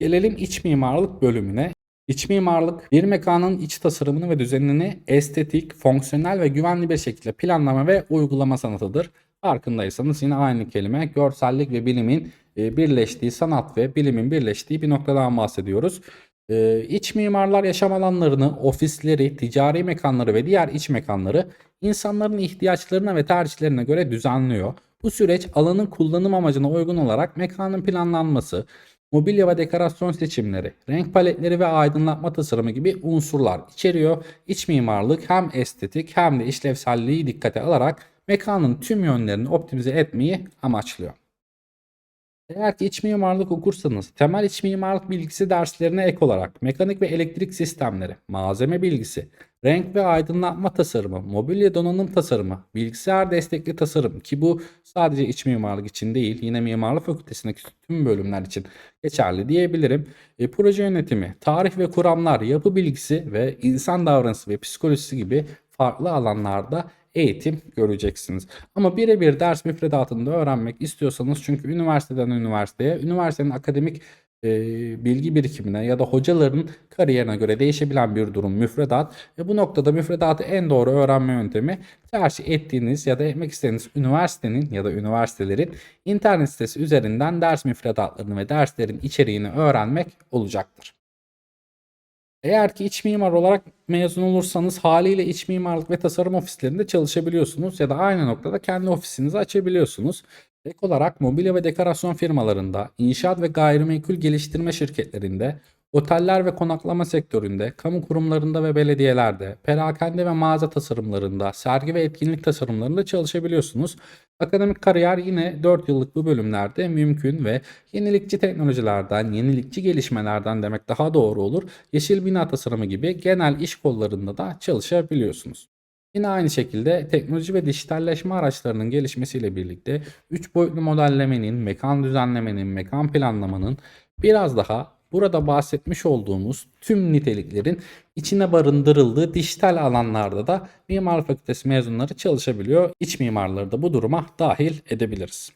Gelelim iç mimarlık bölümüne. İç mimarlık bir mekanın iç tasarımını ve düzenini estetik, fonksiyonel ve güvenli bir şekilde planlama ve uygulama sanatıdır. Farkındaysanız yine aynı kelime görsellik ve bilimin e, birleştiği sanat ve bilimin birleştiği bir noktadan bahsediyoruz. E, İç mimarlar yaşam alanlarını, ofisleri, ticari mekanları ve diğer iç mekanları insanların ihtiyaçlarına ve tercihlerine göre düzenliyor. Bu süreç alanın kullanım amacına uygun olarak mekanın planlanması, mobilya ve dekorasyon seçimleri, renk paletleri ve aydınlatma tasarımı gibi unsurlar içeriyor. İç mimarlık hem estetik hem de işlevselliği dikkate alarak mekanın tüm yönlerini optimize etmeyi amaçlıyor. Eğer ki iç mimarlık okursanız temel iç mimarlık bilgisi derslerine ek olarak mekanik ve elektrik sistemleri, malzeme bilgisi, renk ve aydınlatma tasarımı, mobilya donanım tasarımı, bilgisayar destekli tasarım ki bu sadece iç mimarlık için değil yine mimarlık fakültesindeki tüm bölümler için geçerli diyebilirim. E, proje yönetimi, tarih ve kuramlar, yapı bilgisi ve insan davranışı ve psikolojisi gibi farklı alanlarda eğitim göreceksiniz. Ama birebir ders müfredatında öğrenmek istiyorsanız çünkü üniversiteden üniversiteye, üniversitenin akademik e, bilgi birikimine ya da hocaların kariyerine göre değişebilen bir durum müfredat. Ve bu noktada müfredatı en doğru öğrenme yöntemi tercih ettiğiniz ya da etmek istediğiniz üniversitenin ya da üniversitelerin internet sitesi üzerinden ders müfredatlarını ve derslerin içeriğini öğrenmek olacaktır. Eğer ki iç mimar olarak mezun olursanız haliyle iç mimarlık ve tasarım ofislerinde çalışabiliyorsunuz ya da aynı noktada kendi ofisinizi açabiliyorsunuz. Ek olarak mobilya ve dekorasyon firmalarında, inşaat ve gayrimenkul geliştirme şirketlerinde, oteller ve konaklama sektöründe, kamu kurumlarında ve belediyelerde, perakende ve mağaza tasarımlarında, sergi ve etkinlik tasarımlarında çalışabiliyorsunuz. Akademik kariyer yine 4 yıllık bu bölümlerde mümkün ve yenilikçi teknolojilerden, yenilikçi gelişmelerden demek daha doğru olur. Yeşil bina tasarımı gibi genel iş kollarında da çalışabiliyorsunuz. Yine aynı şekilde teknoloji ve dijitalleşme araçlarının gelişmesiyle birlikte 3 boyutlu modellemenin, mekan düzenlemenin, mekan planlamanın biraz daha burada bahsetmiş olduğumuz tüm niteliklerin içine barındırıldığı dijital alanlarda da Mimar Fakültesi mezunları çalışabiliyor. İç mimarları da bu duruma dahil edebiliriz.